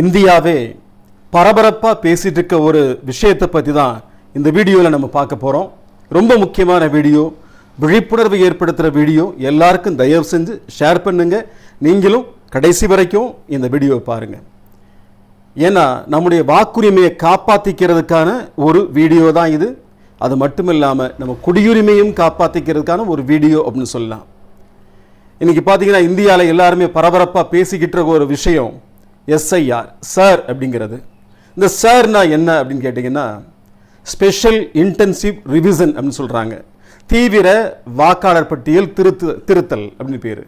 இந்தியாவே பரபரப்பாக பேசிகிட்டு இருக்க ஒரு விஷயத்தை பற்றி தான் இந்த வீடியோவில் நம்ம பார்க்க போகிறோம் ரொம்ப முக்கியமான வீடியோ விழிப்புணர்வு ஏற்படுத்துகிற வீடியோ எல்லாருக்கும் தயவு செஞ்சு ஷேர் பண்ணுங்கள் நீங்களும் கடைசி வரைக்கும் இந்த வீடியோவை பாருங்கள் ஏன்னா நம்முடைய வாக்குரிமையை காப்பாற்றிக்கிறதுக்கான ஒரு வீடியோ தான் இது. அது மட்டும் இல்லாமல் நம்ம குடியுரிமையும் காப்பாற்றிக்கிறதுக்கான ஒரு வீடியோ அப்படின்னு சொல்லலாம். இன்றைக்கி பார்த்தீங்கன்னா இந்தியாவில் எல்லாருமே பரபரப்பாக பேசிக்கிட்டு இருக்க ஒரு விஷயம் எஸ்ஐஆர் சார் அப்படிங்கிறது. இந்த சார்னா என்ன அப்படின்னு கேட்டிங்கன்னா ஸ்பெஷல் இன்டென்சிவ் ரிவிஷன் அப்படின்னு சொல்கிறாங்க தீவிர வாக்காளர் பட்டியல் திருத்து திருத்தல் அப்படின்னு பேர்.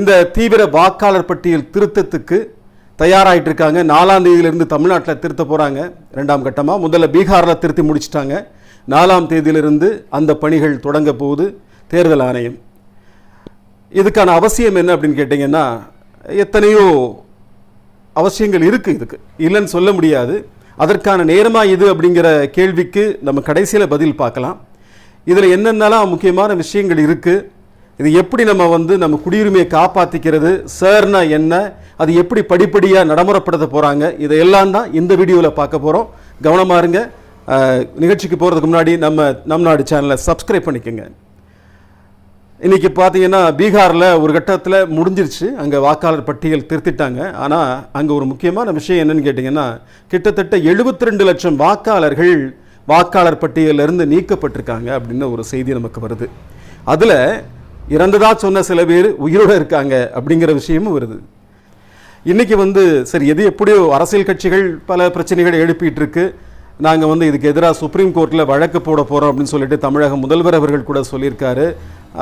இந்த தீவிர வாக்காளர் பட்டியல் திருத்தத்துக்கு தயாராகிட்டு இருக்காங்க. நாலாம் தேதியிலிருந்து தமிழ்நாட்டில் திருத்த போகிறாங்க ரெண்டாம் கட்டமாக முதல்ல பீகாரில் திருத்தி முடிச்சிட்டாங்க. நாலாம் தேதியிலிருந்து அந்த பணிகள் தொடங்க போகுது. தேர்தல் ஆணையம். இதுக்கான அவசியம் என்ன அப்படின்னு கேட்டிங்கன்னா எத்தனையோ அவசியங்கள் இருக்குது இதுக்கு. இல்லைன்னு சொல்ல முடியாது. அதற்கான நேரமாக இது அப்படிங்கிற கேள்விக்கு நம்ம கடைசியில் பதில் பார்க்கலாம். இதில் என்னென்னலாம் முக்கியமான விஷயங்கள் இருக்குது இது எப்படி நம்ம வந்து நம்ம குடியுரிமையை காப்பாற்றிக்கிறது சார்னா என்ன? அது எப்படி படிப்படியாக நடைமுறைப்படுத்த போகிறாங்க இதையெல்லாம் தான் இந்த வீடியோவில் பார்க்க போகிறோம் கவனமாக இருங்க. நிகழ்ச்சிக்கு போகிறதுக்கு முன்னாடி நம்ம நம் நாடு சேனலை சப்ஸ்கிரைப் பண்ணிக்கோங்க. இன்னைக்கு பார்த்தீங்கன்னா பீகாரில் ஒரு கட்டத்தில் முடிஞ்சிருச்சு. அங்கே வாக்காளர் பட்டியல் திருத்திட்டாங்க. ஆனால் அங்கே ஒரு முக்கியமான விஷயம் என்னன்னு கேட்டிங்கன்னா கிட்டத்தட்ட 72 லட்சம் வாக்காளர்கள் வாக்காளர் பட்டியலிருந்து நீக்கப்பட்டிருக்காங்க அப்படின்னு ஒரு செய்தி நமக்கு வருது. அதில் இறந்ததாக சொன்ன சில பேர் உயிரோடு இருக்காங்க அப்படிங்கிற விஷயமும் வருது. இன்னைக்கு வந்து சரி எது எப்படியோ அரசியல் கட்சிகள் பல பிரச்சனைகளை எழுப்பிகிட்டு இருக்குது நாங்கள் வந்து இதுக்கு எதிராக சுப்ரீம் கோர்ட்டில் வழக்கு போட போகிறோம் அப்படின்னு சொல்லிட்டு தமிழக முதல்வர் அவர்கள் கூட சொல்லியிருக்காரு.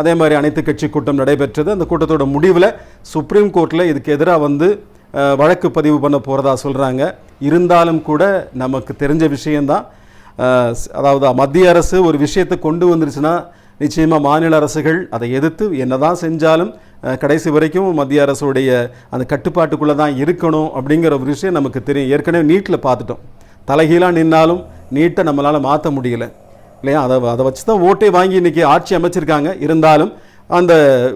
அதே மாதிரி அனைத்து கட்சி கூட்டம் நடைபெற்றது. அந்த கூட்டத்தோட முடிவில் சுப்ரீம் கோர்ட்டில் இதுக்கு எதிராக வந்து வழக்கு பதிவு பண்ண போகிறதா சொல்கிறாங்க இருந்தாலும் கூட நமக்கு தெரிஞ்ச விஷயந்தான் அதாவது மத்திய அரசு ஒரு விஷயத்தை கொண்டு வந்துருச்சுன்னா நிச்சயமாக மாநில அரசுகள் அதை எதிர்த்து என்னதான் செஞ்சாலும் கடைசி வரைக்கும் மத்திய அரசுடைய அந்த கட்டுப்பாட்டுக்குள்ளே தான் இருக்கணும் அப்படிங்கிற ஒரு விஷயம் நமக்கு தெரியும். ஏற்கனவே நீட்டில் பார்த்துட்டோம். தலைகீழாக நின்னாலும் நீட்டை நம்மளால் மாற்ற முடியல. இல்லையா? அதை அதை வச்சு தான் ஓட்டை வாங்கி இன்றைக்கி ஆட்சி அமைச்சிருக்காங்க. இருந்தாலும் அந்த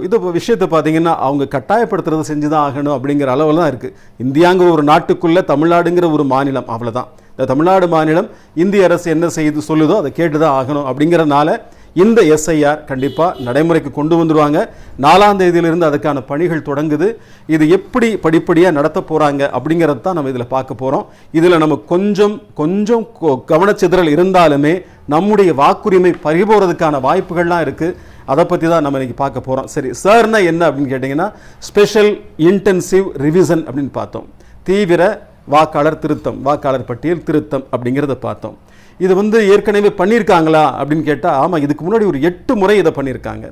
இது விஷயத்தை பார்த்தீங்கன்னா அவங்க கட்டாயப்படுத்துறதை செஞ்சு தான் ஆகணும் அப்படிங்கிற அளவில் தான் இருக்குது இந்தியாங்கிற ஒரு நாட்டுக்குள்ளே தமிழ்நாடுங்கிற ஒரு மாநிலம் அவ்வளோதான் இந்த தமிழ்நாடு மாநிலம் இந்திய அரசு என்ன செய்து சொல்லுதோ அதை கேட்டு தான் ஆகணும் அப்படிங்கிறனால இந்த எஸ்ஐஆர் கண்டிப்பாக நடைமுறைக்கு கொண்டு வந்துடுவாங்க நாலாம் தேதியிலிருந்து அதுக்கான பணிகள் தொடங்குது. இது எப்படி படிப்படியாக நடத்த போகிறாங்க அப்படிங்கிறது தான் நம்ம இதில் பார்க்க போகிறோம் இதில் நம்ம கொஞ்சம் கொஞ்சம் கவனச்சிதறல் இருந்தாலுமே நம்முடைய வாக்குரிமை பறிபோகிறதுக்கான வாய்ப்புகள்லாம் இருக்குது அதை பற்றி தான் நம்ம இன்றைக்கி பார்க்க போகிறோம் சரி சார்னா என்ன அப்படின்னு கேட்டிங்கன்னா ஸ்பெஷல் இன்டென்சிவ் ரிவிஷன் அப்படின்னு பார்த்தோம். தீவிர வாக்காளர் திருத்தம் வாக்காளர் பட்டியல் திருத்தம் அப்படிங்கிறத பார்த்தோம். இது வந்து ஏற்கனவே பண்ணியிருக்காங்களா அப்படின்னு கேட்டால் ஆமாம் இதுக்கு முன்னாடி ஒரு எட்டு முறை இதை பண்ணியிருக்காங்க.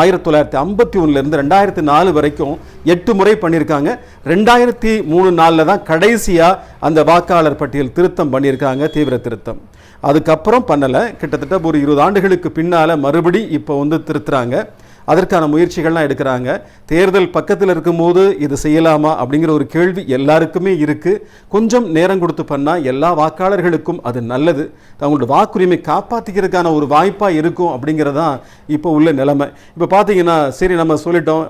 ஆயிரத்தி தொள்ளாயிரத்தி ஐம்பத்தி ஒன்றுலேருந்து ரெண்டாயிரத்தி நாலு வரைக்கும் எட்டு முறை பண்ணியிருக்காங்க. ரெண்டாயிரத்தி மூணு நாலில் தான் கடைசியாக அந்த வாக்காளர் பட்டியல் திருத்தம் பண்ணியிருக்காங்க தீவிர திருத்தம். அதுக்கப்புறம் பண்ணலை. கிட்டத்தட்ட ஒரு இருபது ஆண்டுகளுக்கு பின்னால் மறுபடி இப்போ வந்து திருத்துறாங்க. அதற்கான முயற்சிகள்லாம் எடுக்கிறாங்க. தேர்தல் பக்கத்தில் இருக்கும்போது இது செய்யலாமா அப்படிங்கிற ஒரு கேள்வி எல்லாருக்குமே இருக்குது கொஞ்சம் நேரம் கொடுத்து பண்ணால் எல்லா வாக்காளர்களுக்கும் அது நல்லது. அவங்களோட வாக்குரிமை காப்பாற்றிக்கிறதுக்கான ஒரு வாய்ப்பாக இருக்கும் அப்படிங்கிறதான் இப்போ உள்ள நிலைமை. இப்போ பார்த்தீங்கன்னா சரி நம்ம சொல்லிட்டோம்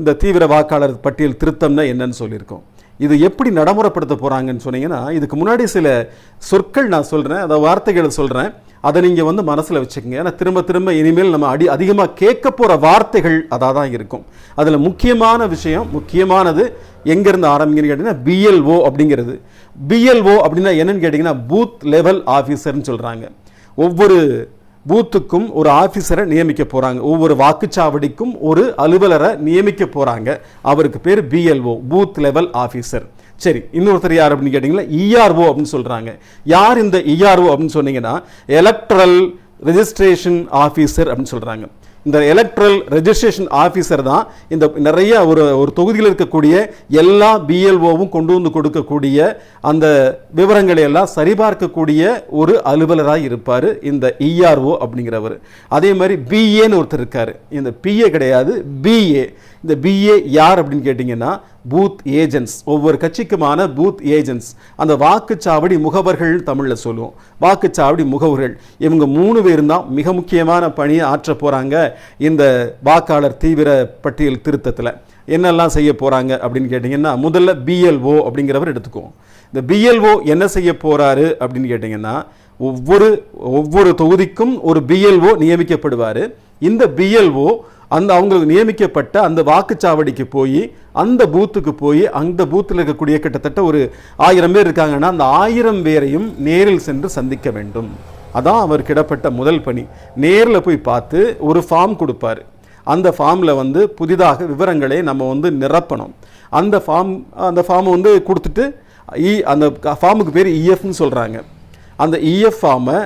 இந்த தீவிர வாக்காளர் பட்டியல் திருத்தம்னா என்னன்னு சொல்லியிருக்கோம். இது எப்படி நடைமுறைப்படுத்த போகிறாங்கன்னு சொன்னீங்கன்னா இதுக்கு முன்னாடி சில சொற்கள் நான் சொல்கிறேன் அதை வார்த்தைகளை சொல்கிறேன் அதை நீங்கள் வந்து மனசில் வச்சுக்கோங்க. ஏன்னா திரும்ப திரும்ப இனிமேல் நம்ம அடி அதிகமாக கேட்க போகிற வார்த்தைகள் அதாக தான் இருக்கும். அதில் முக்கியமான விஷயம் முக்கியமானது எங்கேருந்து ஆரம்பிங்கன்னு கேட்டிங்கன்னா பிஎல்ஓ அப்படிங்கிறது. பிஎல்ஓ அப்படின்னா என்னன்னு கேட்டிங்கன்னா பூத் லெவல் ஆஃபீஸர்னு சொல்கிறாங்க ஒவ்வொரு பூத்துக்கும் ஒரு ஆஃபீஸரை நியமிக்க போகிறாங்க ஒவ்வொரு வாக்குச்சாவடிக்கும் ஒரு அலுவலரை நியமிக்க போகிறாங்க அவருக்கு பேர் பிஎல்ஓ பூத் லெவல் ஆஃபீஸர் சரி இன்னொருத்தர் யார் அப்படின்னு கேட்டிங்கன்னா இஆர்ஓ அப்படின்னு சொல்கிறாங்க யார் இந்த இஆர்ஓ அப்படின்னு சொன்னீங்கன்னா எலக்ட்ரல் ரெஜிஸ்ட்ரேஷன் ஆஃபீஸர் அப்படின்னு சொல்கிறாங்க இந்த எலக்ட்ரல் ரெஜிஸ்ட்ரேஷன் ஆஃபீஸர் தான் இந்த நிறைய ஒரு ஒரு தொகுதியில் இருக்கக்கூடிய எல்லா பிஎல்ஓவும் கொண்டு வந்து கொடுக்கக்கூடிய அந்த விவரங்களை எல்லாம் சரிபார்க்கக்கூடிய ஒரு அலுவலராக இருப்பார் இந்த இஆர்ஓ அப்படிங்கிறவர். அதே மாதிரி பிஏன்னு ஒருத்தர் இருக்கார். இந்த பிஏ கிடையாது பிஏ இந்த பிஏ யார் அப்படின்னு கேட்டிங்கன்னா பூத் ஏஜென்ட்ஸ். ஒவ்வொரு கட்சிக்குமான பூத் ஏஜென்ட்ஸ். அந்த வாக்குச்சாவடி முகவர்கள் தமிழில் சொல்லுவோம். வாக்குச்சாவடி முகவர்கள். இவங்க மூணு பேரும் தான் மிக முக்கியமான பணியை ஆற்ற போகிறாங்க இந்த வாக்காளர் தீவிர பட்டியல் திருத்தத்தில். என்னெல்லாம் செய்ய போகிறாங்க அப்படின்னு கேட்டிங்கன்னா முதல்ல பிஎல்ஓ அப்படிங்கிறவர் எடுத்துக்குவோம். இந்த பிஎல்ஓ என்ன செய்ய போகிறாரு அப்படின்னு கேட்டிங்கன்னா ஒவ்வொரு ஒவ்வொரு தொகுதிக்கும் ஒரு பிஎல்ஓ நியமிக்கப்படுவார். இந்த பிஎல்ஓ அந்த அவங்களுக்கு நியமிக்கப்பட்ட அந்த வாக்குச்சாவடிக்கு போய் அந்த பூத்துக்கு போய் அந்த பூத்தில் இருக்கக்கூடிய கிட்டத்தட்ட ஒரு ஆயிரம் பேர் இருக்காங்கன்னா அந்த ஆயிரம் பேரையும் நேரில் சென்று சந்திக்க வேண்டும். அதான் அவர் கிடப்பட்ட முதல் பணி. நேரில் போய் பார்த்து ஒரு ஃபார்ம் கொடுப்பாரு. அந்த ஃபார்மில் வந்து புதிதாக விவரங்களை நம்ம வந்து நிரப்பணும். அந்த ஃபார்ம் அந்த ஃபார்மை வந்து கொடுத்துட்டு இ அந்த ஃபார்முக்கு பேர் இஎஃப்னு சொல்கிறாங்க அந்த இஎஃப் ஃபார்மை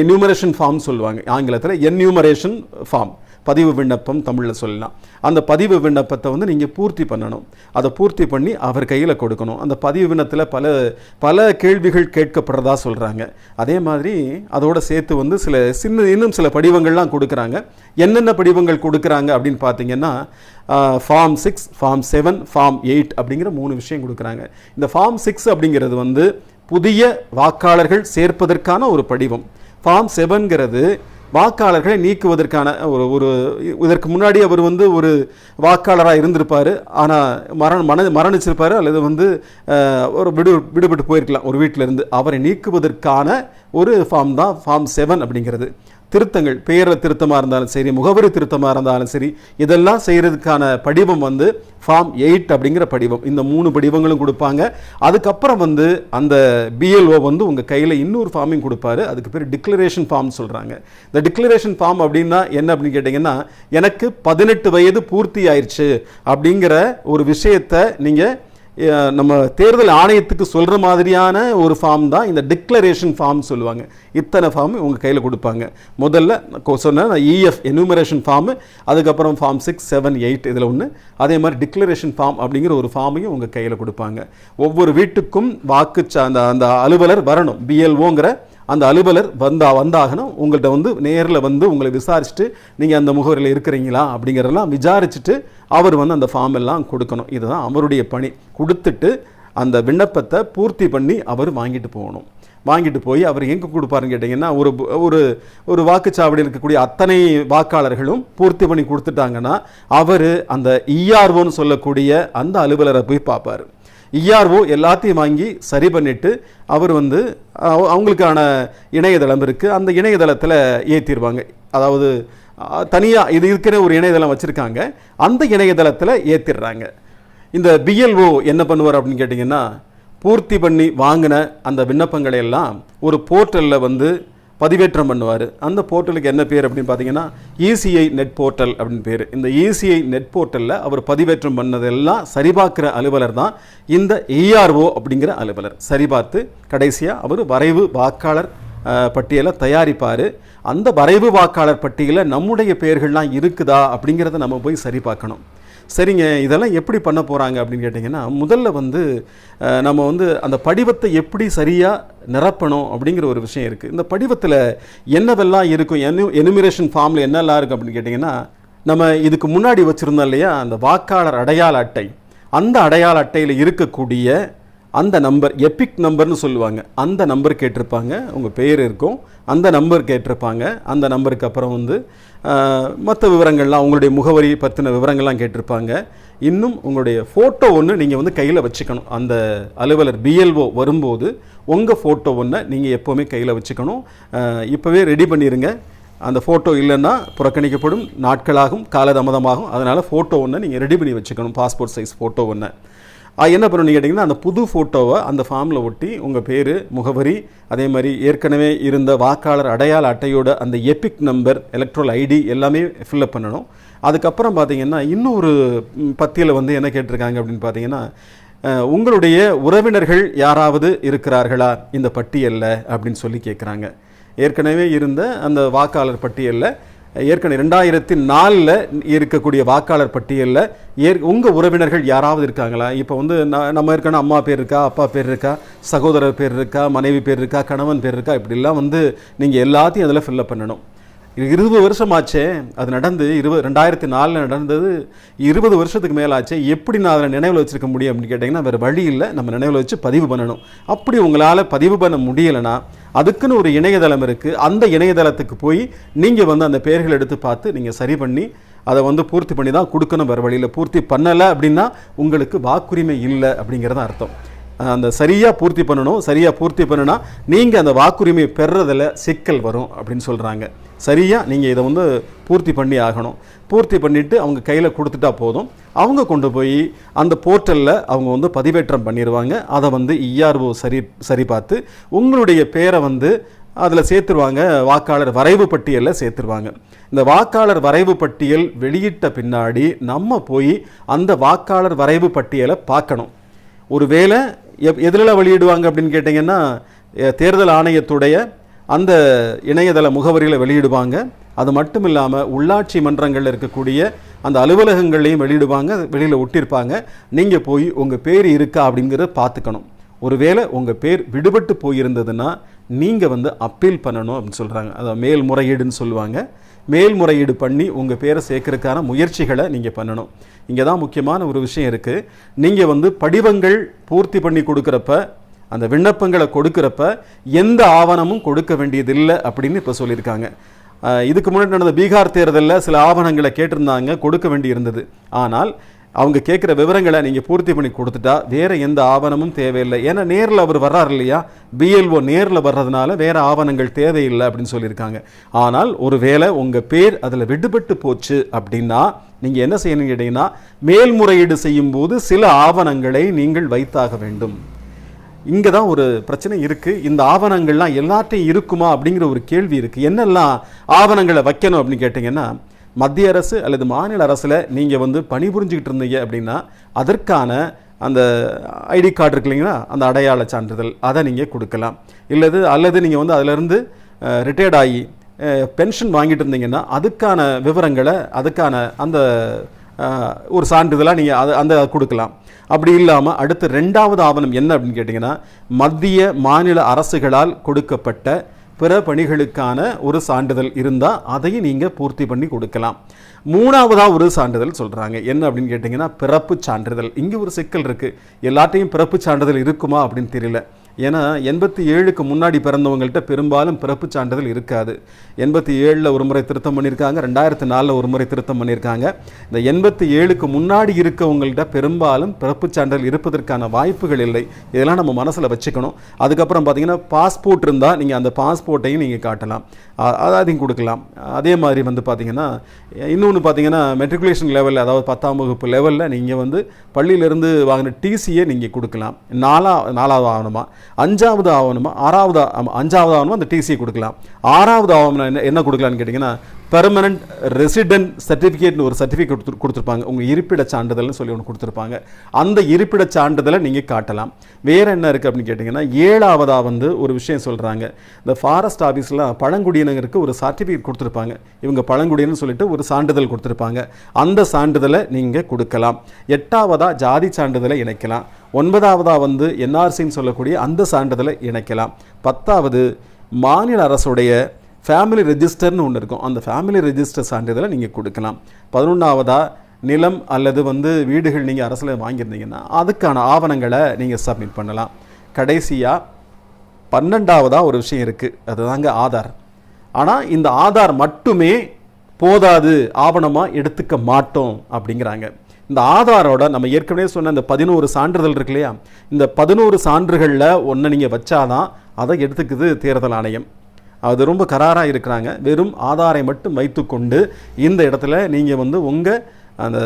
என்யூமரேஷன் ஃபார்ம் சொல்லுவாங்க ஆங்கிலத்தில் என்யூமரேஷன் ஃபார்ம். பதிவு விண்ணப்பம் தமிழில் சொல்லலாம். அந்த பதிவு விண்ணப்பத்தை வந்து நீங்கள் பூர்த்தி பண்ணணும். அதை பூர்த்தி பண்ணி அவர் கையில் கொடுக்கணும். அந்த பதிவு விண்ணத்தில் பல பல கேள்விகள் கேட்கப்படுறதா சொல்கிறாங்க அதே மாதிரி அதோட சேர்த்து வந்து சில சின்ன இன்னும் சில படிவங்கள்லாம் கொடுக்குறாங்க. என்னென்ன படிவங்கள் கொடுக்குறாங்க அப்படின்னு பார்த்தீங்கன்னா form six form seven form eight அப்படிங்கிற மூணு விஷயம் கொடுக்குறாங்க. இந்த ஃபார்ம் சிக்ஸ் அப்படிங்கிறது வந்து புதிய வாக்காளர்கள் சேர்ப்பதற்கான ஒரு படிவம். ஃபார்ம் செவன்கிறது வாக்காளர்களை நீக்குவதற்கான ஒரு ஒரு இதற்கு முன்னாடி அவர் வந்து ஒரு வாக்காளராக இருந்திருப்பார். ஆனால் மரண மன மரணிச்சிருப்பார். அல்லது வந்து ஒரு விடு விடுபட்டு போயிருக்கலாம். ஒரு வீட்டிலேருந்து. அவரை நீக்குவதற்கான ஒரு ஃபார்ம் தான் ஃபார்ம் செவன் அப்படிங்கிறது. திருத்தங்கள் பெயர திருத்தமாக இருந்தாலும் சரி முகவரி திருத்தமாக இருந்தாலும் சரி இதெல்லாம் செய்கிறதுக்கான படிவம் வந்து ஃபார்ம் எயிட் அப்படிங்கிற படிவம். இந்த மூணு படிவங்களும் கொடுப்பாங்க. அதுக்கப்புறம் வந்து அந்த பிஎல்ஓ வந்து உங்கள் கையில் இன்னொரு ஃபார்மையும் கொடுப்பாரு. அதுக்கு பேர் டிக்ளரேஷன் ஃபார்ம் சொல்கிறாங்க இந்த டிக்ளரேஷன் ஃபார்ம் அப்படின்னா என்ன அப்படின்னு கேட்டிங்கன்னா எனக்கு பதினெட்டு வயது பூர்த்தி ஆயிடுச்சு அப்படிங்கிற ஒரு விஷயத்தை நீங்கள் நம்ம தேர்தல் ஆணையத்துக்கு சொல்கிற மாதிரியான ஒரு ஃபார்ம் தான் இந்த டிக்ளரேஷன் ஃபார்ம் சொல்லுவாங்க. இத்தனை ஃபார்ம் உங்கள் கையில் கொடுப்பாங்க. முதல்ல நான் சொன்ன இஎஃப் எனுமரேஷன் ஃபார்மு அதுக்கப்புறம் ஃபார்ம் சிக்ஸ் செவன் எயிட் இதில் ஒன்று அதே மாதிரி டிக்ளரேஷன் ஃபார்ம் அப்படிங்கிற ஒரு ஃபார்மையும் உங்கள் கையில் கொடுப்பாங்க. ஒவ்வொரு வீட்டுக்கும் வாக்கு அந்த அந்த அலுவலர் வரணும். பிஎல்ஓங்கிற அந்த அலுவலர் வந்தா வந்தாகணும். உங்கள்கிட்ட வந்து நேரில் வந்து உங்களை விசாரிச்சுட்டு நீங்கள் அந்த முகவரியில் இருக்கிறீங்களா? அப்படிங்கிறதெல்லாம் விசாரிச்சுட்டு அவர் வந்து அந்த ஃபார்ம் எல்லாம் கொடுக்கணும். இதுதான் அவருடைய பணி. கொடுத்துட்டு அந்த விண்ணப்பத்தை பூர்த்தி பண்ணி அவர் வாங்கிட்டு போகணும். வாங்கிட்டு போய் அவர் எங்கே கொடுப்பாருன்னு கேட்டிங்கன்னா ஒரு ஒரு ஒரு வாக்குச்சாவடியில் இருக்கக்கூடிய அத்தனை வாக்காளர்களும் பூர்த்தி பண்ணி கொடுத்துட்டாங்கன்னா அவர் அந்த இஆர்ஓன்னு சொல்லக்கூடிய அந்த அலுவலரை போய் பார்ப்பார். இஆர்ஓ எல்லாத்தையும் வாங்கி சரி பண்ணிட்டு அவர் வந்து அவங்களுக்கான இணையதளம் இருக்குது அந்த இணையதளத்தில் ஏற்றிடுவாங்க அதாவது தனியாக இது இருக்கிற ஒரு இணையதளம் வச்சுருக்காங்க. அந்த இணையதளத்தில் ஏற்றிடுறாங்க இந்த பிஎல்ஓ என்ன பண்ணுவார் அப்படின்னு கேட்டிங்கன்னா பூர்த்தி பண்ணி வாங்கின அந்த விண்ணப்பங்களை எல்லாம் ஒரு போர்ட்டலில் வந்து பதிவேற்றம் பண்ணுவார். அந்த போர்ட்டலுக்கு என்ன பேர் அப்படின்னு பார்த்தீங்கன்னா இசிஐ நெட் போர்ட்டல் அப்படின்னு பேர். இந்த இசிஐ நெட் போர்ட்டலில் அவர் பதிவேற்றம் பண்ணதெல்லாம் சரிபார்க்குற அலுவலர் தான் இந்த இஆர்ஓ அப்படிங்கிற அலுவலர். சரிபார்த்து கடைசியாக அவர் வரைவு வாக்காளர் பட்டியலை தயாரிப்பார். அந்த வரைவு வாக்காளர் பட்டியலில் நம்முடைய பெயர்கள்லாம் இருக்குதா அப்படிங்கிறத நம்ம போய் சரி பார்க்கணும் சரிங்க இதெல்லாம் எப்படி பண்ண போகிறாங்க அப்படின்னு கேட்டிங்கன்னா முதல்ல வந்து நம்ம வந்து அந்த படிவத்தை எப்படி சரியாக நிரப்பணும் அப்படிங்கிற ஒரு விஷயம் இருக்குது இந்த படிவத்தில் என்னவெல்லாம் இருக்கும் எனு எனுமிரேஷன் ஃபார்மில் என்னெல்லாம் இருக்கும் அப்படின்னு கேட்டிங்கன்னா நம்ம இதுக்கு முன்னாடி வச்சுருந்தோம் இல்லையா அந்த வாக்காளர் அடையாள அட்டை. அந்த அடையாள அட்டையில் இருக்கக்கூடிய அந்த நம்பர் எபிக் நம்பர்னு சொல்லுவாங்க. அந்த நம்பர் கேட்டிருப்பாங்க உங்கள் பெயர் இருக்கும். அந்த நம்பர் கேட்டிருப்பாங்க. அந்த நம்பருக்கு அப்புறம் வந்து மற்ற விவரங்கள்லாம் உங்களுடைய முகவரி பற்றின விவரங்கள்லாம் கேட்டிருப்பாங்க. இன்னும் உங்களுடைய ஃபோட்டோ ஒன்று நீங்கள் வந்து கையில் வச்சுக்கணும். அந்த அலுவலர் பிஎல்ஓ வரும்போது உங்கள் ஃபோட்டோ ஒன்றை நீங்கள் எப்போவுமே கையில் வச்சுக்கணும். இப்போவே ரெடி பண்ணிடுங்க அந்த ஃபோட்டோ இல்லைன்னா புறக்கணிக்கப்படும். நாட்களாகும் காலதாமதமாகும். அதனால் ஃபோட்டோ ஒன்று நீங்கள் ரெடி பண்ணி வச்சுக்கணும். பாஸ்போர்ட் சைஸ் ஃபோட்டோ ஒன்று என்ன பண்ணணும் கேட்டிங்கன்னா அந்த புது ஃபோட்டோவை அந்த ஃபார்மில் ஒட்டி உங்கள் பேர் முகவரி அதே மாதிரி ஏற்கனவே இருந்த வாக்காளர் அடையாள அட்டையோட அந்த எபிக் நம்பர் எலக்ட்ரல் ஐடி எல்லாமே ஃபில்அப் பண்ணணும். அதுக்கப்புறம் பார்த்தீங்கன்னா இன்னொரு பத்தியில் வந்து என்ன கேட்டிருக்காங்க அப்படின்னு பார்த்தீங்கன்னா உங்களுடைய உறவினர்கள் யாராவது இருக்கிறார்களா? இந்த பட்டியலில் அப்படின்னு சொல்லி கேட்குறாங்க ஏற்கனவே இருந்த அந்த வாக்காளர் பட்டியலில் ஏற்கனவே ரெண்டாயிரத்தி நாலில் இருக்கக்கூடிய வாக்காளர் பட்டியலில் ஏற் உங்கள் உறவினர்கள் யாராவது இருக்காங்களா? இப்போ வந்து நான் நம்ம இருக்கணும் அம்மா பேர் இருக்கா அப்பா பேர் இருக்கா சகோதரர் பேர் இருக்கா மனைவி பேர் இருக்கா கணவன் பேர் இருக்கா இப்படிலாம் வந்து நீங்கள் எல்லாத்தையும் அதில் ஃபில்லப் பண்ணணும். இருபது வருஷம் ஆச்சே அது நடந்து இருபது ரெண்டாயிரத்தி நாலில் நடந்தது இருபது வருஷத்துக்கு மேலே எப்படி நான் அதில் நினைவில் வச்சுருக்க முடியும் அப்படின்னு கேட்டிங்கன்னா வேறு வழி இல்லை. நம்ம நினைவில் வச்சு பதிவு பண்ணணும். அப்படி உங்களால் பதிவு பண்ண முடியலைன்னா அதுக்குன்னு ஒரு இணையதளம் இருக்குது அந்த இணையதளத்துக்கு போய் நீங்கள் வந்து அந்த பெயர்கள் எடுத்து பார்த்து நீங்கள் சரி பண்ணி அதை வந்து பூர்த்தி பண்ணி தான் கொடுக்கணும். வேறு வழியில் பூர்த்தி பண்ணலை அப்படின்னா உங்களுக்கு வாக்குரிமை இல்லை அப்படிங்கிறது அர்த்தம். அந்த சரியாக பூர்த்தி பண்ணணும் சரியாக பூர்த்தி பண்ணுனா நீங்கள் அந்த வாக்குரிமை பெறுறதில் சிக்கல் வரும் அப்படின்னு சொல்கிறாங்க சரியாக நீங்கள் இதை வந்து பூர்த்தி பண்ணி ஆகணும். பூர்த்தி பண்ணிவிட்டு அவங்க கையில் கொடுத்துட்டா போதும். அவங்க கொண்டு போய் அந்த போர்ட்டலில் அவங்க வந்து பதிவேற்றம் பண்ணிடுவாங்க அதை வந்து இஆர்ஓ சரி சரி பார்த்து உங்களுடைய பேரை வந்து அதில் சேர்த்துருவாங்க. வாக்காளர் வரைவு பட்டியலில் சேர்த்துருவாங்க. இந்த வாக்காளர் வரைவு பட்டியல் வெளியிட்ட பின்னாடி நம்ம போய் அந்த வாக்காளர் வரைவு பட்டியலை பார்க்கணும். ஒருவேளை எப் எதில் வெளியிடுவாங்க அப்படின்னு கேட்டிங்கன்னா தேர்தல் ஆணையத்துடைய அந்த இணையதள முகவரியில் வெளியிடுவாங்க. அது மட்டும் இல்லாமல் உள்ளாட்சி மன்றங்களில் இருக்கக்கூடிய அந்த அலுவலகங்கள்லையும் வெளியிடுவாங்க வெளியில் ஒட்டியிருப்பாங்க நீங்கள் போய் உங்கள் பேர் இருக்கா அப்படிங்கிறத பார்த்துக்கணும் ஒருவேளை உங்கள் பேர் விடுபட்டு போயிருந்ததுன்னா நீங்கள் வந்து அப்பீல் பண்ணணும் அப்படின்னு சொல்கிறாங்க அதாவது மேல்முறையீடுன்னு சொல்லுவாங்க. மேல்முறையீடு பண்ணி உங்கள் பேரை சேர்க்கறதுக்கான முயற்சிகளை நீங்கள் பண்ணணும். இங்கே தான் முக்கியமான ஒரு விஷயம் இருக்குது நீங்கள் வந்து படிவங்கள் பூர்த்தி பண்ணி கொடுக்குறப்ப அந்த விண்ணப்பங்களை கொடுக்குறப்ப எந்த ஆவணமும் கொடுக்க வேண்டியதில்லை அப்படின்னு இப்போ சொல்லியிருக்காங்க. இதுக்கு முன்னாடி நடந்த பீகார் தேர்தலில் சில ஆவணங்களை கேட்டிருந்தாங்க கொடுக்க வேண்டி இருந்தது ஆனால் அவங்க கேட்குற விவரங்களை நீங்கள் பூர்த்தி பண்ணி கொடுத்துட்டா வேறு எந்த ஆவணமும் தேவையில்லை. ஏன்னா நேரில் அவர் வர்றார் இல்லையா? பிஎல்ஓ நேரில் வர்றதுனால வேறு ஆவணங்கள் தேவையில்லை அப்படின்னு சொல்லியிருக்காங்க. ஆனால் ஒருவேளை உங்கள் பேர் அதில் விடுபட்டு போச்சு அப்படின்னா நீங்கள் என்ன செய்யணும் கேட்டிங்கன்னா மேல்முறையீடு செய்யும்போது சில ஆவணங்களை நீங்கள் வைத்தாக வேண்டும். இங்கே தான் ஒரு பிரச்சனை இருக்குது இந்த ஆவணங்கள்லாம் எல்லாத்தையும் இருக்குமா அப்படிங்கிற ஒரு கேள்வி இருக்குது என்னெல்லாம் ஆவணங்களை வைக்கணும் அப்படின்னு கேட்டிங்கன்னா மத்திய அரசு அல்லது மாநில அரசில் நீங்கள் வந்து பணிபுரிஞ்சுக்கிட்டு இருந்தீங்க அப்படின்னா அதற்கான அந்த ஐடி கார்டு இருக்கு இல்லைங்களா? அந்த அடையாள சான்றிதழ் அதை நீங்கள் கொடுக்கலாம். இல்லது அல்லது நீங்கள் வந்து அதிலிருந்து ரிட்டையர்ட் ஆகி பென்ஷன் வாங்கிட்டு இருந்தீங்கன்னா அதுக்கான விவரங்களை அதுக்கான அந்த ஒரு சான்றிதழாக நீங்கள் அது அந்த கொடுக்கலாம். அப்படி இல்லாமல் அடுத்து ரெண்டாவது ஆவணம் என்ன அப்படின்னு கேட்டிங்கன்னா மத்திய மாநில அரசுகளால் கொடுக்கப்பட்ட பிற பணிகளுக்கான ஒரு சான்றிதழ் இருந்தால் அதையும் நீங்கள் பூர்த்தி பண்ணி கொடுக்கலாம். மூணாவதாக ஒரு சான்றிதழ் சொல்கிறாங்க என்ன அப்படின்னு கேட்டிங்கன்னா பிறப்பு சான்றிதழ். இங்கே ஒரு சிக்கல் இருக்குது எல்லாத்தையும் பிறப்பு சான்றிதழ் இருக்குமா அப்படின்னு தெரியல. ஏன்னா எண்பத்தி ஏழுக்கு முன்னாடி பிறந்தவங்கள்ட்ட பெரும்பாலும் பிறப்பு சான்றிதழ் இருக்காது. எண்பத்தி ஏழில் ஒரு முறை திருத்தம் பண்ணியிருக்காங்க ரெண்டாயிரத்து நாலில் ஒரு முறை திருத்தம் பண்ணியிருக்காங்க. இந்த எண்பத்தி ஏழுக்கு முன்னாடி இருக்கவங்கள்ட்ட பெரும்பாலும் பிறப்பு சான்றிதழ் இருப்பதற்கான வாய்ப்புகள் இல்லை. இதெல்லாம் நம்ம மனசில் வச்சுக்கணும். அதுக்கப்புறம் பார்த்தீங்கன்னா பாஸ்போர்ட் இருந்தால் நீங்கள் அந்த பாஸ்போர்ட்டையும் நீங்கள் காட்டலாம். அதையும் கொடுக்கலாம். அதே மாதிரி வந்து பார்த்தீங்கன்னா இன்னொன்று பார்த்தீங்கன்னா மெட்ரிகுலேஷன் லெவலில் அதாவது பத்தாம் வகுப்பு லெவலில் நீங்கள் வந்து பள்ளியிலேருந்து வாங்கின டிசியை நீங்கள் கொடுக்கலாம். நாலா நாலாவது ஆகணுமா அஞ்சாவது ஆவணமாக ஆறாவது அஞ்சாவது ஆவணமா அந்த டிசி கொடுக்கலாம். ஆறாவது ஆவணம் என்ன என்ன கொடுக்கலான்னு கேட்டிங்கன்னா பெர்மனன்ட் ரெசிடென்ட் சர்டிஃபிகேட்னு ஒரு சர்டிஃபிகேட் கொடுத்து கொடுத்துருப்பாங்க. உங்கள் இருப்பிட சான்றிதழ்னு சொல்லி ஒன்று கொடுத்துருப்பாங்க. அந்த இருப்பிட சான்றிதழை நீங்கள் காட்டலாம். வேறு என்ன இருக்குது அப்படின்னு கேட்டிங்கன்னா ஏழாவதாக வந்து ஒரு விஷயம் சொல்கிறாங்க இந்த ஃபாரஸ்ட் ஆஃபீஸ்லாம் பழங்குடியினருக்கு ஒரு சர்டிஃபிகேட் கொடுத்துருப்பாங்க. இவங்க பழங்குடியினு சொல்லிட்டு ஒரு சான்றிதழ் கொடுத்துருப்பாங்க. அந்த சான்றிதழை நீங்கள் கொடுக்கலாம். எட்டாவதாக ஜாதி சான்றிதழை இணைக்கலாம். ஒன்பதாவதாக வந்து என்ஆர்சின்னு சொல்லக்கூடிய அந்த சான்றிதழை இணைக்கலாம். பத்தாவது மாநில அரசுடைய ஃபேமிலி ரெஜிஸ்டர்னு ஒன்று இருக்கும். அந்த ஃபேமிலி ரெஜிஸ்டர் சான்றிதழை நீங்கள் கொடுக்கலாம். பதினொன்றாவதாக நிலம் அல்லது வந்து வீடுகள் நீங்கள் அரசில் வாங்கியிருந்தீங்கன்னா அதுக்கான ஆவணங்களை நீங்கள் சப்மிட் பண்ணலாம். கடைசியாக பன்னெண்டாவதாக ஒரு விஷயம் இருக்குது அதுதாங்க ஆதார். ஆனால் இந்த ஆதார் மட்டுமே போதாது ஆவணமாக எடுத்துக்க மாட்டோம் அப்படிங்கிறாங்க. இந்த ஆதாரோட நம்ம ஏற்கனவே சொன்ன இந்த பதினோரு சான்றிதழ் இருக்கு இல்லையா? இந்த பதினோரு சான்றுகளில் ஒன்று நீங்கள் வச்சாதான் அதை எடுத்துக்குது தேர்தல் ஆணையம். அது ரொம்ப கராராக இருக்கிறாங்க. வெறும் ஆதாரை மட்டும் வைத்துக்கொண்டு இந்த இடத்துல நீங்கள் வந்து உங்கள் அந்த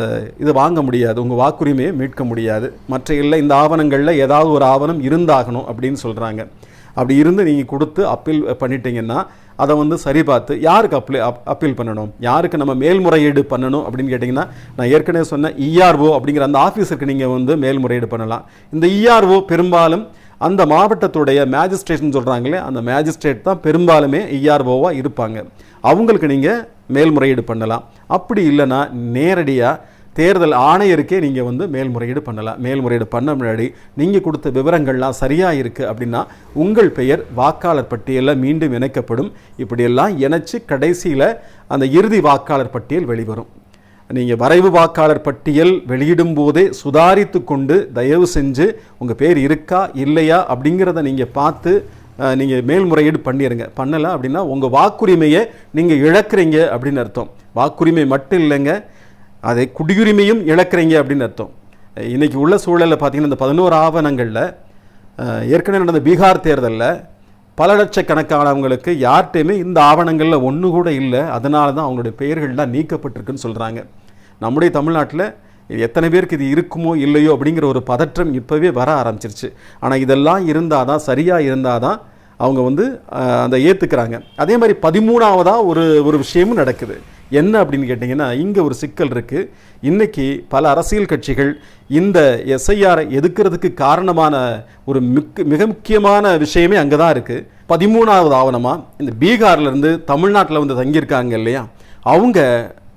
இது வாங்க முடியாது. உங்கள் வாக்குரிமையை மீட்க முடியாது. மற்ற இல்லை இந்த ஆவணங்களில் ஏதாவது ஒரு ஆவணம் இருந்தாகணும் அப்படின்னு சொல்கிறாங்க அப்படி இருந்து நீங்கள் கொடுத்து அப்பீல் பண்ணிட்டீங்கன்னா அதை வந்து சரி பார்த்து யாருக்கு அப்ளை அப் அப்பீல் பண்ணணும்? யாருக்கு நம்ம மேல்முறையீடு பண்ணணும் அப்படின்னு கேட்டிங்கன்னா நான் ஏற்கனவே சொன்ன இஆர்ஓ அப்படிங்கிற அந்த ஆஃபீஸருக்கு நீங்கள் வந்து மேல்முறையீடு பண்ணலாம். இந்த இஆர்ஓ பெரும்பாலும் அந்த மாவட்டத்துடைய மேஜிஸ்ட்ரேட்னு சொல்கிறாங்களே அந்த மேஜிஸ்ட்ரேட் தான் பெரும்பாலுமே இஆர்ஓவாக இருப்பாங்க. அவங்களுக்கு நீங்கள் மேல்முறையீடு பண்ணலாம். அப்படி இல்லைன்னா நேரடியாக தேர்தல் ஆணையருக்கே நீங்கள் வந்து மேல்முறையீடு பண்ணலாம். மேல்முறையீடு பண்ண முன்னாடி நீங்கள் கொடுத்த விவரங்கள்லாம் சரியாக இருக்குது அப்படின்னா உங்கள் பெயர் வாக்காளர் பட்டியலில் மீண்டும் இணைக்கப்படும். இப்படியெல்லாம் இணைச்சு கடைசியில் அந்த இறுதி வாக்காளர் பட்டியல் வெளிவரும். நீங்கள் வரைவு வாக்காளர் பட்டியல் வெளியிடும் போதே சுதாரித்து கொண்டு தயவு செஞ்சு உங்கள் பேர் இருக்கா இல்லையா அப்படிங்கிறத நீங்கள் பார்த்து நீங்கள் மேல்முறையீடு பண்ணிடுங்க பண்ணலை அப்படின்னா உங்கள் வாக்குரிமையை நீங்கள் இழக்கிறீங்க அப்படின்னு அர்த்தம். வாக்குரிமை மட்டும் இல்லைங்க. அதை குடியுரிமையும் இழக்கிறீங்க அப்படின்னு அர்த்தம். இன்றைக்கி உள்ள சூழலில் பார்த்தீங்கன்னா இந்த பதினோரு ஆவணங்களில் ஏற்கனவே நடந்த பீகார் தேர்தலில் பல லட்சக்கணக்கானவங்களுக்கு யார்கிட்டையுமே இந்த ஆவணங்களில் ஒன்று கூட இல்லை. அதனால தான் அவங்களுடைய பெயர்கள்லாம் நீக்கப்பட்டிருக்குன்னு சொல்கிறாங்க நம்முடைய தமிழ்நாட்டில் எத்தனை பேருக்கு இது இருக்குமோ இல்லையோ அப்படிங்கிற ஒரு பதற்றம் இப்போவே வர ஆரம்பிச்சிருச்சு. ஆனால் இதெல்லாம் இருந்தால் தான் சரியாக இருந்தால் தான் அவங்க வந்து அதை அந்த ஏற்றுக்கிறாங்க அதே மாதிரி பதிமூணாவதாக ஒரு ஒரு விஷயமும் நடக்குது. என்ன அப்படின்னு கேட்டிங்கன்னா இங்கே ஒரு சிக்கல் இருக்குது இன்றைக்கி பல அரசியல் கட்சிகள் இந்த எஸ்ஐஆரை எதுக்கிறதுக்கு காரணமான ஒரு மிக்க மிக முக்கியமான விஷயமே அங்கே தான் இருக்குது பதிமூணாவது ஆவணமாக இந்த பீகார்லேருந்து தமிழ்நாட்டில் வந்து தங்கியிருக்காங்க இல்லையா? அவங்க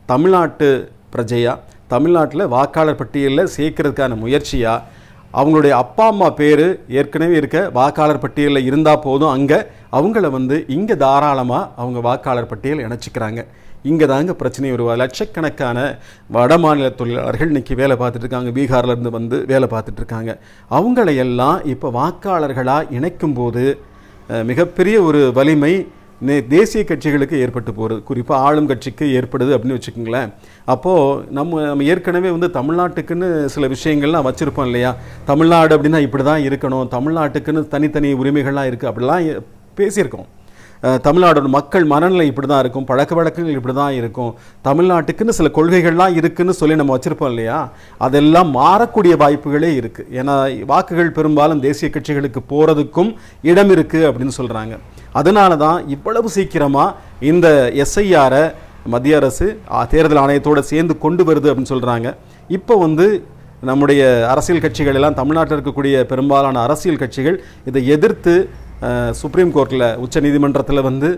தமிழ்நாட்டு பிரஜையா? தமிழ்நாட்டில் வாக்காளர் பட்டியலில் சேர்க்கறதுக்கான முயற்சியாக அவங்களுடைய அப்பா அம்மா பேர் ஏற்கனவே இருக்க வாக்காளர் பட்டியலில் இருந்தால் போதும். அங்கே அவங்கள வந்து இங்கே தாராளமாக அவங்க வாக்காளர் பட்டியல் இணைச்சிக்கிறாங்க. இங்கே தாங்க பிரச்சனை வருவா லட்சக்கணக்கான வட மாநில தொழிலாளர்கள் இன்றைக்கி வேலை பார்த்துட்ருக்காங்க பீகார்லேருந்து வந்து வேலை பார்த்துட்ருக்காங்க அவங்களையெல்லாம் இப்போ வாக்காளர்களாக இணைக்கும் போது மிகப்பெரிய ஒரு வலிமை நே- தேசிய கட்சிகளுக்கு ஏற்பட்டு போகிறது குறிப்பாக ஆளும் கட்சிக்கு ஏற்படுது அப்படின்னு வச்சுக்கோங்களேன். அப்போது நம்ம நம்ம ஏற்கனவே வந்து தமிழ்நாட்டுக்குன்னு சில விஷயங்கள்லாம் வச்சுருப்போம் இல்லையா? தமிழ்நாடு அப்படின்னா இப்படி தான் இருக்கணும். தமிழ்நாட்டுக்குன்னு தனித்தனி உரிமைகள்லாம் இருக்குது அப்படிலாம் பேசியிருக்கோம். தமிழ்நாடோட மக்கள் மனநிலை இப்படி தான் இருக்கும். பழக்க வழக்கங்கள் இப்படி தான் இருக்கும். தமிழ்நாட்டுக்குன்னு சில கொள்கைகள்லாம் இருக்குன்னு சொல்லி நம்ம வச்சுருப்போம் இல்லையா? அதெல்லாம் மாறக்கூடிய வாய்ப்புகளே இருக்குது ஏன்னா வாக்குகள் பெரும்பாலும் தேசிய கட்சிகளுக்கு போகிறதுக்கும் இடம் இருக்குது அப்படின்னு சொல்கிறாங்க அதனால தான் இவ்வளவு சீக்கிரமாக இந்த எஸ்ஐஆரை மத்திய அரசு தேர்தல் ஆணையத்தோடு சேர்ந்து கொண்டு வருது அப்படின்னு சொல்கிறாங்க இப்போ வந்து நம்முடைய அரசியல் கட்சிகள் எல்லாம் தமிழ்நாட்டில் இருக்கக்கூடிய பெரும்பாலான அரசியல் கட்சிகள் இதை எதிர்த்து சுப்ரீம் கோர்ட்டில் உச்ச நீதிமன்றத்தில் வந்து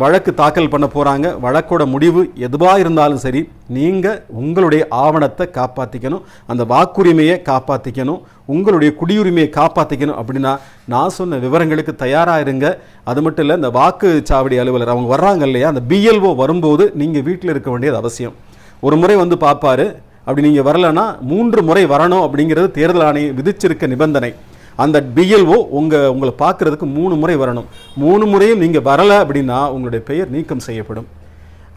வழக்கு தாக்கல் பண்ண போகிறாங்க வழக்கோட முடிவு எதுவாக இருந்தாலும் சரி நீங்கள் உங்களுடைய ஆவணத்தை காப்பாற்றிக்கணும் அந்த வாக்குரிமையை காப்பாற்றிக்கணும் உங்களுடைய குடியுரிமையை காப்பாற்றிக்கணும் அப்படின்னா நான் சொன்ன விவரங்களுக்கு தயாராக இருங்க. அது மட்டும் இல்லை இந்த வாக்குச்சாவடி அலுவலர் அவங்க வர்றாங்க இல்லையா? அந்த பிஎல்ஓ வரும்போது நீங்கள் வீட்டில் இருக்க வேண்டியது அவசியம். ஒரு முறை வந்து பார்ப்பாரு அப்படி நீங்கள் வரலன்னா மூன்று முறை வரணும் அப்படிங்கிறது தேர்தல் ஆணையம் விதிச்சிருக்க நிபந்தனை. அந்த பிஎல்ஓ உங்கள் உங்களை பார்க்குறதுக்கு மூணு முறை வரணும். மூணு முறையும் நீங்கள் வரலை அப்படின்னா உங்களுடைய பெயர் நீக்கம் செய்யப்படும்.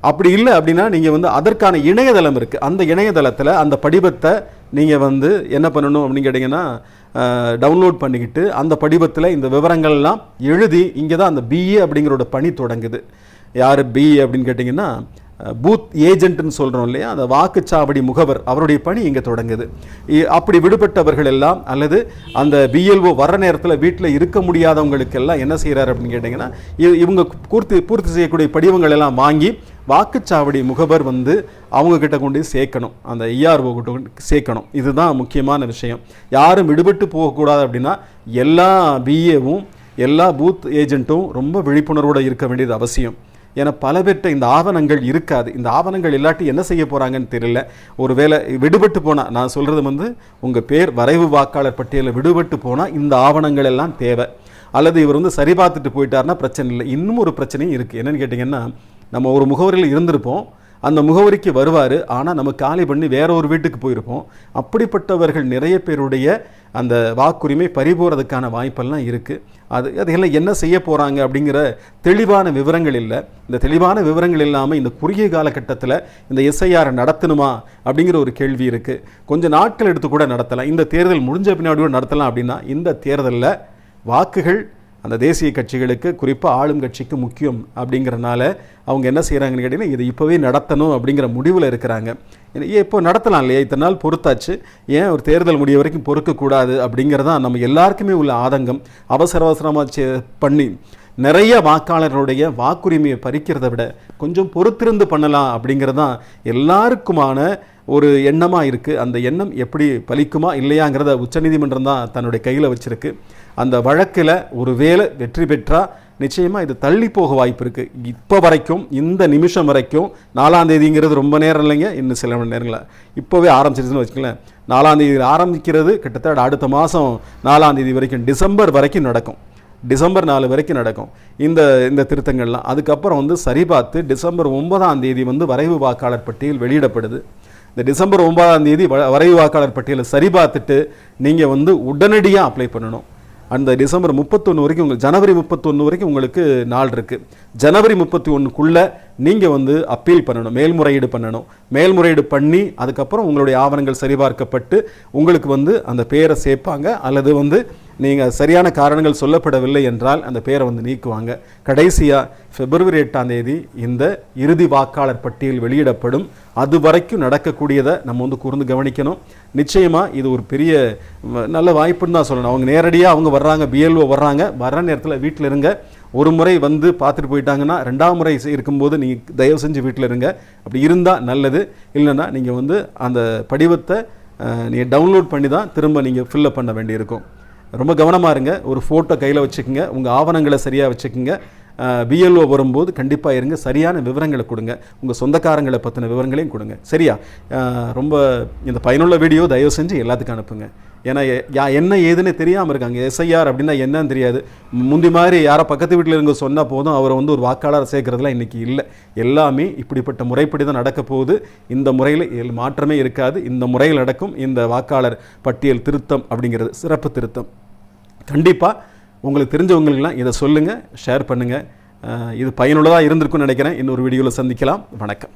அப்படி இல்லை அப்படின்னா நீங்கள் வந்து அதற்கான இணையதளம் இருக்குது அந்த இணையதளத்தில் அந்த படிவத்தை நீங்கள் வந்து என்ன பண்ணணும் அப்படின்னு கேட்டிங்கன்னா டவுன்லோட் பண்ணிக்கிட்டு அந்த படிவத்தில் இந்த விவரங்கள்லாம் எழுதி இங்கே தான் அந்த பிஏ அப்படிங்கிறோட பணி தொடங்குது. யார் பிஏ அப்படின்னு கேட்டிங்கன்னா பூத் ஏஜென்ட்னு சொல்கிறோம் இல்லையா? அந்த வாக்குச்சாவடி முகவர் அவருடைய பணி இங்கே தொடங்குது. இ- அப்படி விடுபட்டவர்கள் எல்லாம் அல்லது அந்த பிஎல்ஓ வர நேரத்தில் வீட்டில் இருக்க முடியாதவங்களுக்கு எல்லாம் என்ன செய்கிறார் அப்படின்னு கேட்டிங்கன்னா இ- இவங்க பூர்த்தி பூர்த்தி செய்யக்கூடிய படிவங்கள் எல்லாம் வாங்கி வாக்குச்சாவடி முகவர் வந்து அவங்கக்கிட்ட கொண்டு சேர்க்கணும். அந்த ஐஆர்ஓ கிட்ட கொண்டு சேர்க்கணும். இதுதான் முக்கியமான விஷயம். யாரும் விடுபட்டு போகக்கூடாது அப்படின்னா எல்லா பிஏவும் எல்லா பூத் ஏஜென்ட்டும் ரொம்ப விழிப்புணர்வோடு இருக்க வேண்டியது அவசியம். என பல பெற்ற இந்த ஆவணங்கள் இருக்காது. இந்த ஆவணங்கள் இல்லாட்டி என்ன செய்ய போகிறாங்கன்னு தெரியல. ஒருவேளை விடுபட்டு போனால் நான் சொல்கிறது வந்து உங்கள் பேர் வரைவு வாக்காளர் பட்டியலில் விடுபட்டு போனால் இந்த ஆவணங்கள் எல்லாம் தேவை. அல்லது இவர் வந்து சரி பார்த்துட்டு போயிட்டாருன்னா பிரச்சனை இல்லை. இன்னும் ஒரு பிரச்சனையும் இருக்குது என்னென்னு கேட்டிங்கன்னா நம்ம ஒரு முகவரியில் இருந்திருப்போம். அந்த முகவரிக்கு வருவார். ஆனால் நம்ம காலி பண்ணி வேற ஒரு வீட்டுக்கு போயிருப்போம். அப்படிப்பட்டவர்கள் நிறைய பேருடைய அந்த வாக்குரிமை பறிபோகிறதுக்கான வாய்ப்பெல்லாம் இருக்குது அது அதெல்லாம் என்ன செய்ய போகிறாங்க அப்படிங்கிற தெளிவான விவரங்கள் இல்லை. இந்த தெளிவான விவரங்கள் இல்லாமல் இந்த குறுகிய காலகட்டத்தில் இந்த எஸ்ஐஆரை நடத்தணுமா அப்படிங்கிற ஒரு கேள்வி இருக்குது கொஞ்சம் நாட்கள் எடுத்து கூட நடத்தலாம். இந்த தேர்தல் முடிஞ்ச பின்னாடி கூட நடத்தலாம் அப்படின்னா இந்த தேர்தலில் வாக்குகள் அந்த தேசிய கட்சிகளுக்கு குறிப்பாக ஆளும் கட்சிக்கு முக்கியம் அப்படிங்கிறனால அவங்க என்ன செய்கிறாங்கன்னு கேட்டிங்கன்னா இதை இப்போவே நடத்தணும் அப்படிங்கிற முடிவில் இருக்கிறாங்க. ஏன் இப்போ நடத்தலாம் இல்லையா? இத்தனை நாள் பொறுத்தாச்சு. ஏன் ஒரு தேர்தல் முடிய வரைக்கும் பொறுக்கக்கூடாது அப்படிங்கிறதான் நம்ம எல்லாருக்குமே உள்ள ஆதங்கம். அவசர அவசரமாக பண்ணி நிறைய வாக்காளர்களுடைய வாக்குரிமையை பறிக்கிறதை விட கொஞ்சம் பொறுத்திருந்து பண்ணலாம் அப்படிங்கிறது தான் எல்லாருக்குமான ஒரு எண்ணமாக இருக்குது அந்த எண்ணம் எப்படி பலிக்குமா இல்லையாங்கிறத உச்சநீதிமன்றம் தான் தன்னுடைய கையில் வச்சிருக்கு. அந்த வழக்கில் ஒரு வேளை வெற்றி பெற்றால் நிச்சயமாக இது தள்ளி போக வாய்ப்பு இருக்குது இப்போ வரைக்கும் இந்த நிமிஷம் வரைக்கும் நாலாம் தேதிங்கிறது ரொம்ப நேரம் இல்லைங்க இன்னும் சில மணி நேரங்களில் இப்போவே ஆரம்பிச்சிருச்சுன்னு வச்சுக்கங்களேன். நாலாம் தேதி ஆரம்பிக்கிறது கிட்டத்தட்ட அடுத்த மாதம் நாலாம் தேதி வரைக்கும் டிசம்பர் வரைக்கும் நடக்கும். டிசம்பர் நாலு வரைக்கும் நடக்கும். இந்த இந்த திருத்தங்கள்லாம். அதுக்கப்புறம் வந்து சரிபார்த்து டிசம்பர் ஒன்பதாம் தேதி வந்து வரைவு வாக்காளர் பட்டியல் வெளியிடப்படுது. இந்த டிசம்பர் ஒன்பதாம் தேதி வ- வரைவு வாக்காளர் பட்டியலை சரிபார்த்துட்டு நீங்கள் வந்து உடனடியாக அப்ளை பண்ணணும். அந்த டிசம்பர் முப்பத்தொன்று வரைக்கும் உங்களுக்கு ஜனவரி முப்பத்தொன்று வரைக்கும் உங்களுக்கு நாள் இருக்குது ஜனவரி முப்பத்தி ஒன்றுக்குள்ளே நீங்கள் வந்து அப்பீல் பண்ணணும். மேல்முறையீடு பண்ணணும். மேல்முறையீடு பண்ணி அதுக்கப்புறம் உங்களுடைய ஆவணங்கள் சரிபார்க்கப்பட்டு உங்களுக்கு வந்து அந்த பேரை சேர்ப்பாங்க. அல்லது வந்து நீங்கள் சரியான காரணங்கள் சொல்லப்படவில்லை என்றால் அந்த பேரை வந்து நீக்குவாங்க. கடைசியாக பிப்ரவரி எட்டாம் தேதி இந்த இறுதி வாக்காளர் பட்டியல் வெளியிடப்படும். அது வரைக்கும் நடக்கக்கூடியதை நம்ம வந்து கூர்ந்து கவனிக்கணும். நிச்சயமாக இது ஒரு பெரிய நல்ல வாய்ப்புன்னு தான் சொல்லணும். அவங்க நேரடியாக அவங்க வர்றாங்க பிஎல்ஓ வர்றாங்க வர்ற நேரத்தில் வீட்டில் இருங்க. ஒரு முறை வந்து பார்த்துட்டு போயிட்டாங்கன்னா ரெண்டாம் முறை இருக்கும்போது நீங்கள் தயவு செஞ்சு வீட்டில் இருங்க. அப்படி இருந்தால் நல்லது. இல்லைன்னா நீங்கள் வந்து அந்த படிவத்தை நீங்கள் டவுன்லோட் பண்ணி தான் திரும்ப நீங்கள் ஃபில்லப் பண்ண வேண்டியிருக்கும். ரொம்ப கவனமாக இருங்க. ஒரு ஃபோட்டோ கையில் வச்சுக்கோங்க. உங்கள் ஆவணங்களை சரியாக வச்சுக்கோங்க. பிஎல்ஓ வரும்போது கண்டிப்பாக இருங்க. சரியான விவரங்களை கொடுங்க. உங்கள் சொந்தக்காரங்களை பற்றின விவரங்களையும் கொடுங்க. சரியா? ரொம்ப இந்த பயனுள்ள வீடியோ தயவு செஞ்சு எல்லாத்துக்கும் அனுப்புங்க. ஏன்னா யா என்ன ஏதுன்னு தெரியாமல் இருக்காங்க. எஸ்ஐஆர் அப்படின்னா என்னன்னு தெரியாது. முந்தி மாதிரி யாரோ பக்கத்து வீட்டில் இருங்க சொன்னால் போதும் அவரை வந்து ஒரு வாக்காளர் சேர்க்கறதுலாம் இன்றைக்கி இல்லை. எல்லாமே இப்படிப்பட்ட முறைப்படி தான் நடக்க போகுது. இந்த முறையில் எல் மாற்றமே இருக்காது. இந்த முறையில் நடக்கும் இந்த வாக்காளர் பட்டியல் திருத்தம் அப்படிங்கிறது சிறப்பு திருத்தம். கண்டிப்பாக உங்களுக்கு தெரிஞ்சவங்களுக்கெல்லாம் இதை சொல்லுங்கள் ஷேர் பண்ணுங்கள் இது பயனுள்ளதாக இருந்திருக்கும்னு நினைக்கிறேன். இன்னொரு வீடியோவில் சந்திக்கலாம். வணக்கம்.